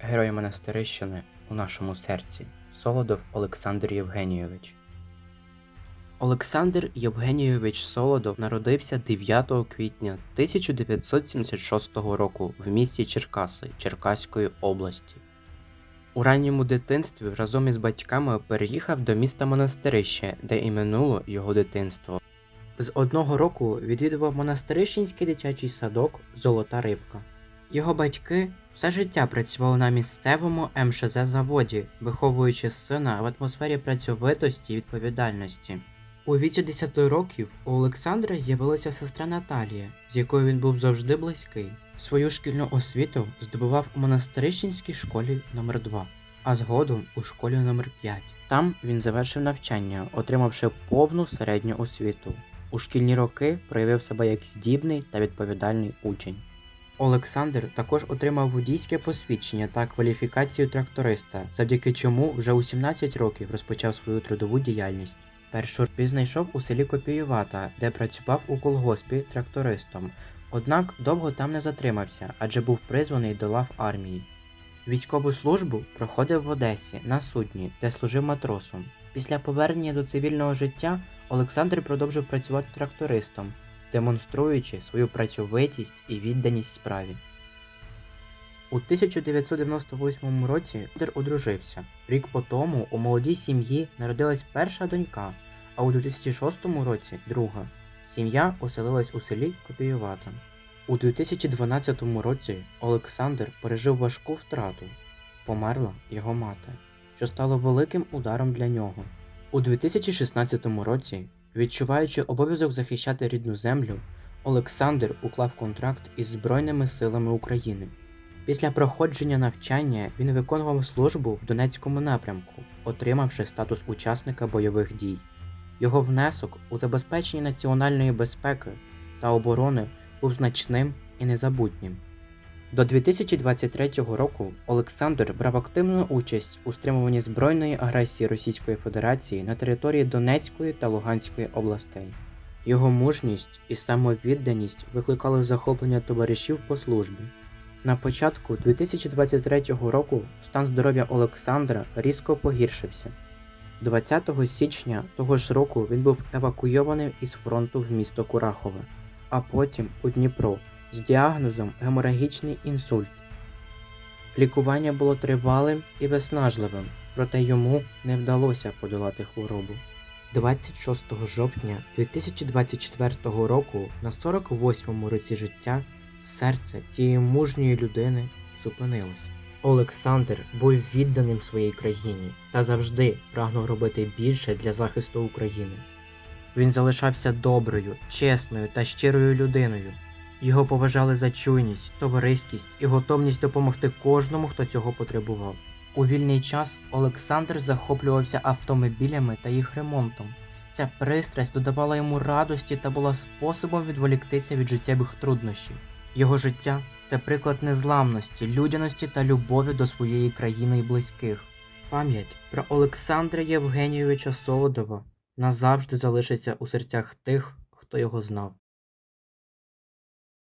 Герой Монастирищини у нашому серці Солодов Олександр Євгенійович. Олександр Євгенійович Солодов народився 9 квітня 1976 року в місті Черкаси Черкаської області. У ранньому дитинстві разом із батьками переїхав до міста Монастирище, де і минуло його дитинство. З одного року відвідував монастирищенський дитячий садок Золота рибка. Його батьки все життя працювали на місцевому МШЗ заводі, виховуючи сина в атмосфері працьовитості і відповідальності. У віці 10 років у Олександра з'явилася сестра Наталія, з якою він був завжди близький. Свою шкільну освіту здобував у монастирищенській школі номер 2 а згодом у школі номер 5 Там він завершив навчання, отримавши повну середню освіту. У шкільні роки проявив себе як здібний та відповідальний учень. Олександр також отримав водійське посвідчення та кваліфікацію тракториста, завдяки чому вже у 17 років розпочав свою трудову діяльність. Першу знайшов у селі Копіювата, де працював у колгоспі трактористом. Однак довго там не затримався, адже був призваний до лав армії. Військову службу проходив в Одесі на судні, де служив матросом. Після повернення до цивільного життя Олександр продовжив працювати трактористом, демонструючи свою працьовитість і відданість справі. У 1998 році Олександр одружився. Рік по тому у молодій сім'ї народилась перша донька, а у 2006 році друга. Сім'я оселилась у селі Копіювата. У 2012 році Олександр пережив важку втрату. Померла його мати, що стало великим ударом для нього. У 2016 році, відчуваючи обов'язок захищати рідну землю, Олександр уклав контракт із Збройними силами України. Після проходження навчання він виконував службу в Донецькому напрямку, отримавши статус учасника бойових дій. Його внесок у забезпечення національної безпеки та оборони був значним і незабутнім. До 2023 року Олександр брав активну участь у стримуванні збройної агресії Російської Федерації на території Донецької та Луганської областей. Його мужність і самовідданість викликали захоплення товаришів по службі. На початку 2023 року стан здоров'я Олександра різко погіршився. 20 січня того ж року він був евакуйований із фронту в місто Курахове, а потім у Дніпро з діагнозом геморагічний інсульт. Лікування було тривалим і виснажливим, проте йому не вдалося подолати хворобу. 26 жовтня 2024 року, на 48-му році життя, серце цієї мужньої людини зупинилось. Олександр був відданим своїй країні та завжди прагнув робити більше для захисту України. Він залишався доброю, чесною та щирою людиною. Його поважали за чуйність, товариськість і готовність допомогти кожному, хто цього потребував. У вільний час Олександр захоплювався автомобілями та їх ремонтом. Ця пристрасть додавала йому радості та була способом відволіктися від життєвих труднощів. Його життя це приклад незламності, людяності та любові до своєї країни і близьких. Пам'ять про Олександра Євгенійовича Солодова назавжди залишиться у серцях тих, хто його знав.